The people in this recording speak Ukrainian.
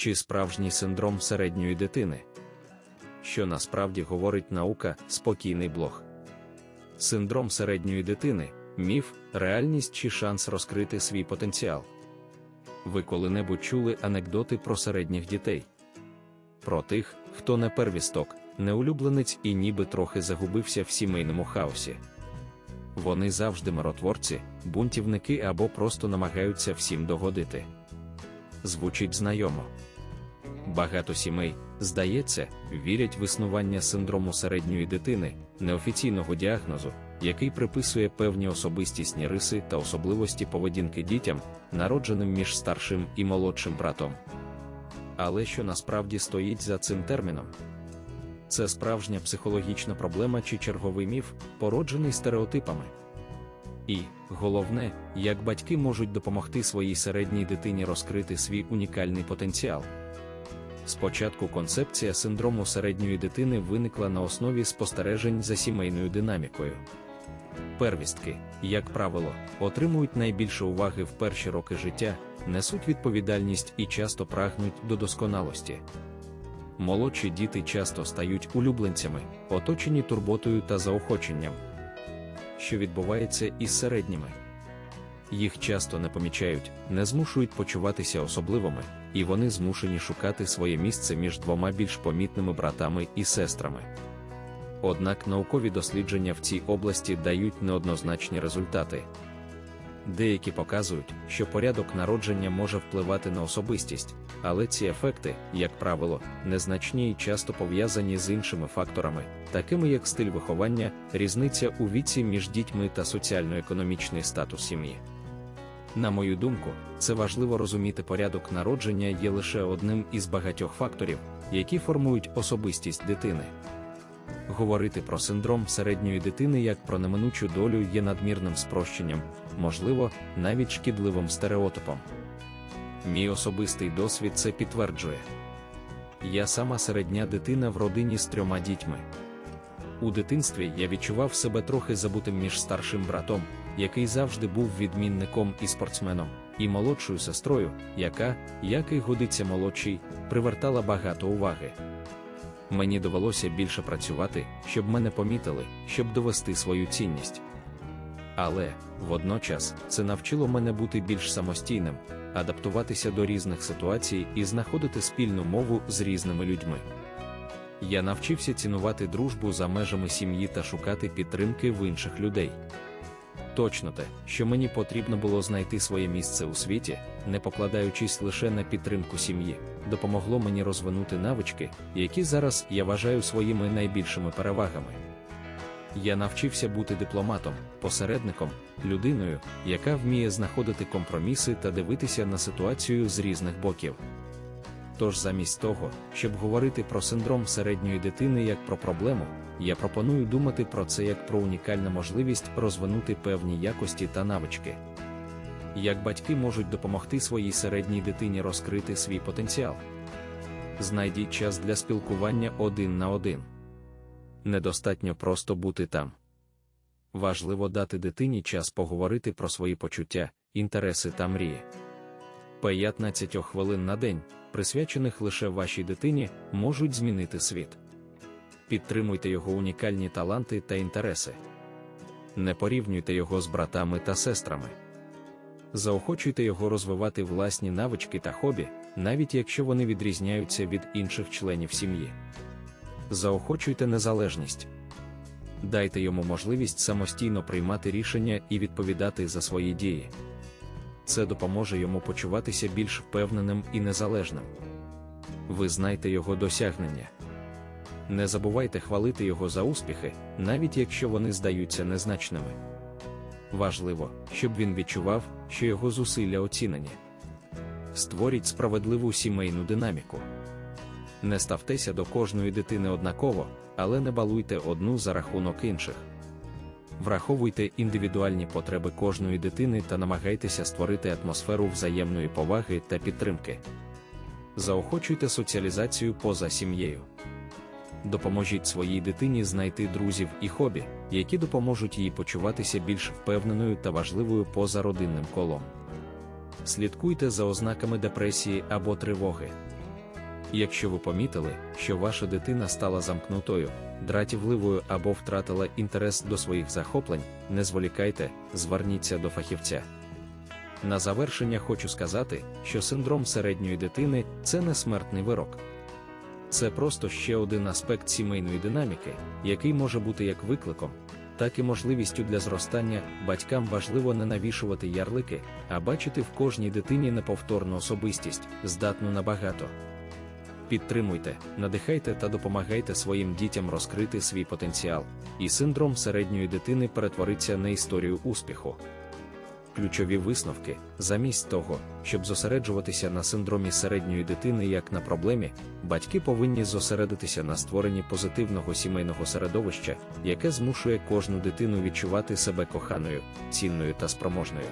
чи справжній синдром середньої дитини. Що насправді говорить наука спокійний блог. Синдром середньої дитини міф, реальність чи шанс розкрити свій потенціал. Ви коли-небудь чули анекдоти про середніх дітей? Про тих, хто не первісток, не улюбленець і ніби трохи загубився в сімейному хаосі. Вони завжди миротворці, бунтівники або просто намагаються всім догодити. Звучить знайомо. Багато сімей, здається, вірять в існування синдрому середньої дитини, неофіційного діагнозу, який приписує певні особистісні риси та особливості поведінки дітям, народженим між старшим і молодшим братом. Але що насправді стоїть за цим терміном? Це справжня психологічна проблема чи черговий міф, породжений стереотипами. І, головне, як батьки можуть допомогти своїй середній дитині розкрити свій унікальний потенціал. Спочатку концепція синдрому середньої дитини виникла на основі спостережень за сімейною динамікою. Первістки, як правило, отримують найбільше уваги в перші роки життя, несуть відповідальність і часто прагнуть до досконалості. Молодші діти часто стають улюбленцями, оточені турботою та заохоченням. Що відбувається із середніми? Їх часто не помічають, не змушують почуватися особливими, і вони змушені шукати своє місце між двома більш помітними братами і сестрами. Однак наукові дослідження в цій області дають неоднозначні результати. Деякі показують, що порядок народження може впливати на особистість, але ці ефекти, як правило, незначні і часто пов'язані з іншими факторами, такими як стиль виховання, різниця у віці між дітьми та соціально-економічний статус сім'ї. На мою думку, це важливо розуміти порядок народження є лише одним із багатьох факторів, які формують особистість дитини. Говорити про синдром середньої дитини як про неминучу долю є надмірним спрощенням, можливо, навіть шкідливим стереотипом. Мій особистий досвід це підтверджує. Я сама середня дитина в родині з трьома дітьми. У дитинстві я відчував себе трохи забутим між старшим братом, який завжди був відмінником і спортсменом, і молодшою сестрою, яка, як і годиться молодшій, привертала багато уваги. Мені довелося більше працювати, щоб мене помітили, щоб довести свою цінність. Але водночас це навчило мене бути більш самостійним, адаптуватися до різних ситуацій і знаходити спільну мову з різними людьми. Я навчився цінувати дружбу за межами сім'ї та шукати підтримки в інших людей. Точно те, що мені потрібно було знайти своє місце у світі, не покладаючись лише на підтримку сім'ї, допомогло мені розвинути навички, які зараз я вважаю своїми найбільшими перевагами. Я навчився бути дипломатом, посередником, людиною, яка вміє знаходити компроміси та дивитися на ситуацію з різних боків. Тож замість того, щоб говорити про синдром середньої дитини як про проблему, я пропоную думати про це як про унікальну можливість розвинути певні якості та навички. Як батьки можуть допомогти своїй середній дитині розкрити свій потенціал? Знайдіть час для спілкування один на один. Недостатньо просто бути там. Важливо дати дитині час поговорити про свої почуття, інтереси та мрії. 15 хвилин на день, присвячених лише вашій дитині, можуть змінити світ. Підтримуйте його унікальні таланти та інтереси. Не порівнюйте його з братами та сестрами. Заохочуйте його розвивати власні навички та хобі, навіть якщо вони відрізняються від інших членів сім'ї. Заохочуйте незалежність. Дайте йому можливість самостійно приймати рішення і відповідати за свої дії. Це допоможе йому почуватися більш впевненим і незалежним. Ви знайте його досягнення. Не забувайте хвалити його за успіхи, навіть якщо вони здаються незначними. Важливо, щоб він відчував, що його зусилля оцінені. Створіть справедливу сімейну динаміку. Не ставтеся до кожної дитини однаково, але не балуйте одну за рахунок інших. Враховуйте індивідуальні потреби кожної дитини та намагайтеся створити атмосферу взаємної поваги та підтримки. Заохочуйте соціалізацію поза сім'єю. Допоможіть своїй дитині знайти друзів і хобі, які допоможуть їй почуватися більш впевненою та важливою поза родинним колом. Слідкуйте за ознаками депресії або тривоги. Якщо ви помітили, що ваша дитина стала замкнутою, дратівливою або втратила інтерес до своїх захоплень, не зволікайте, зверніться до фахівця. На завершення хочу сказати, що синдром середньої дитини це не смертний вирок. Це просто ще один аспект сімейної динаміки, який може бути як викликом, так і можливістю для зростання. Батькам важливо не навішувати ярлики, а бачити в кожній дитині неповторну особистість, здатну на багато. Підтримуйте, надихайте та допомагайте своїм дітям розкрити свій потенціал, і синдром середньої дитини перетвориться на історію успіху. Ключові висновки, замість того, щоб зосереджуватися на синдромі середньої дитини як на проблемі, батьки повинні зосередитися на створенні позитивного сімейного середовища, яке змушує кожну дитину відчувати себе коханою, цінною та спроможною.